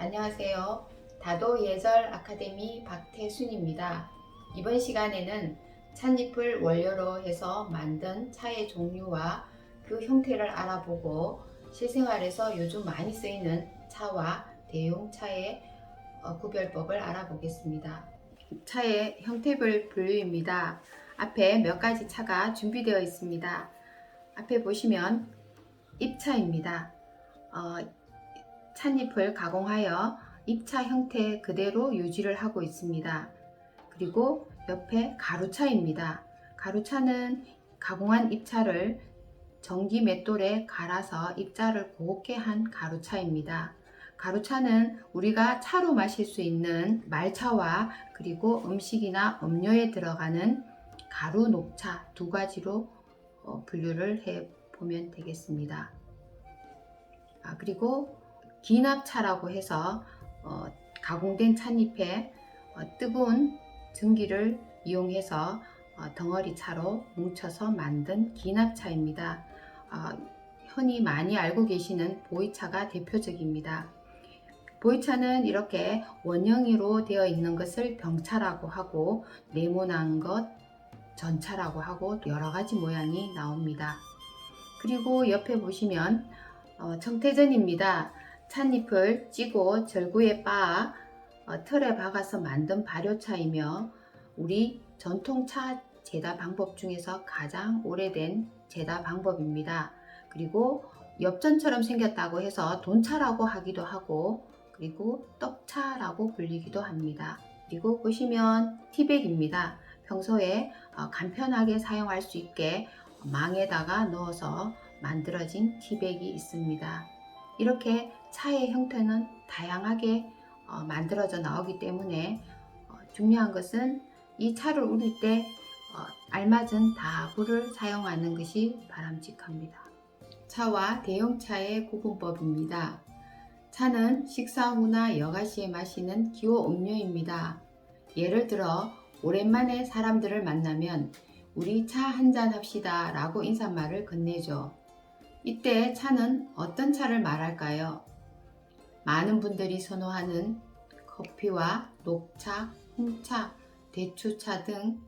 안녕하세요. 다도 예절 아카데미 박태순입니다. 이번 시간에는 찻잎을 원료로 해서 만든 차의 종류와 그 형태를 알아보고 실생활에서 요즘 많이 쓰이는 차와 대용차의 어, 구별법을 알아보겠습니다. 차의 형태별 분류입니다. 앞에 몇 가지 차가 준비되어 있습니다. 앞에 보시면 잎차입니다. 어, 찻잎을 가공하여 잎차 형태 그대로 유지를 하고 있습니다. 그리고 옆에 가루차입니다. 가루차는 가공한 잎차를 전기 맷돌에 갈아서 잎자를 곱게 한 가루차입니다. 가루차는 우리가 차로 마실 수 있는 말차와 그리고 음식이나 음료에 들어가는 가루 녹차 두 가지로 어, 분류를 해 보면 되겠습니다. 아, 그리고 기납차라고 해서 어, 가공된 찻잎에 어, 뜨거운 전기를 이용해서 어, 덩어리 차로 뭉쳐서 만든 기납차입니다. 어, 흔히 많이 알고 계시는 보이차가 대표적입니다. 보이차는 이렇게 원형으로 되어 있는 것을 병차라고 하고 네모난 것 전차라고 하고 여러 가지 모양이 나옵니다. 그리고 옆에 보시면 어, 청태전입니다. 찻잎을 찌고 절구에 빻아 어, 틀에 박아서 만든 발효차이며 우리 전통 차 제다 방법 중에서 가장 오래된 제다 방법입니다. 그리고 엽전처럼 생겼다고 해서 돈차라고 하기도 하고 그리고 떡차라고 불리기도 합니다. 그리고 보시면 티백입니다. 평소에 어, 간편하게 사용할 수 있게 망에다가 넣어서 만들어진 티백이 있습니다. 이렇게 차의 형태는 다양하게 어, 만들어져 나오기 때문에 어, 중요한 것은 이 차를 우릴 때 어, 알맞은 다부를 사용하는 것이 바람직합니다. 차와 대용차의 구분법입니다. 차는 식사 후나 여가 시에 마시는 기호 음료입니다. 예를 들어 오랜만에 사람들을 만나면 우리 차 한잔 합시다 라고 인사말을 건네죠. 이때 차는 어떤 차를 말할까요? 많은 분들이 선호하는 커피와 녹차, 홍차, 대추차 등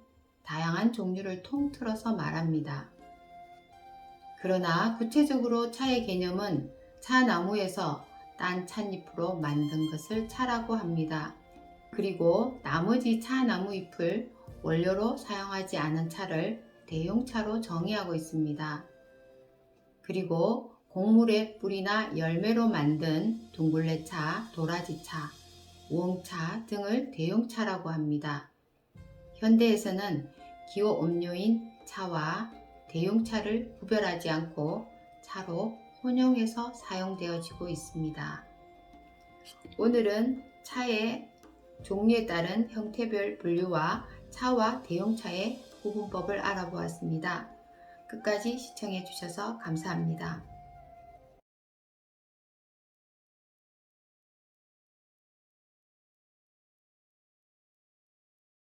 다양한 종류를 통틀어서 말합니다. 그러나 구체적으로 차의 개념은 차 나무에서 딴 찻잎으로 만든 것을 차라고 합니다. 그리고 나머지 차 나무 잎을 원료로 사용하지 않은 차를 대용차로 정의하고 있습니다. 그리고 곡물의 뿌리나 열매로 만든 둥글레차, 도라지차, 우엉차 등을 대용차라고 합니다. 현대에서는 기호 음료인 차와 대용차를 구별하지 않고 차로 혼용해서 사용되어지고 있습니다. 오늘은 차의 종류에 따른 형태별 분류와 차와 대용차의 구분법을 알아보았습니다. 끝까지 시청해 주셔서 감사합니다.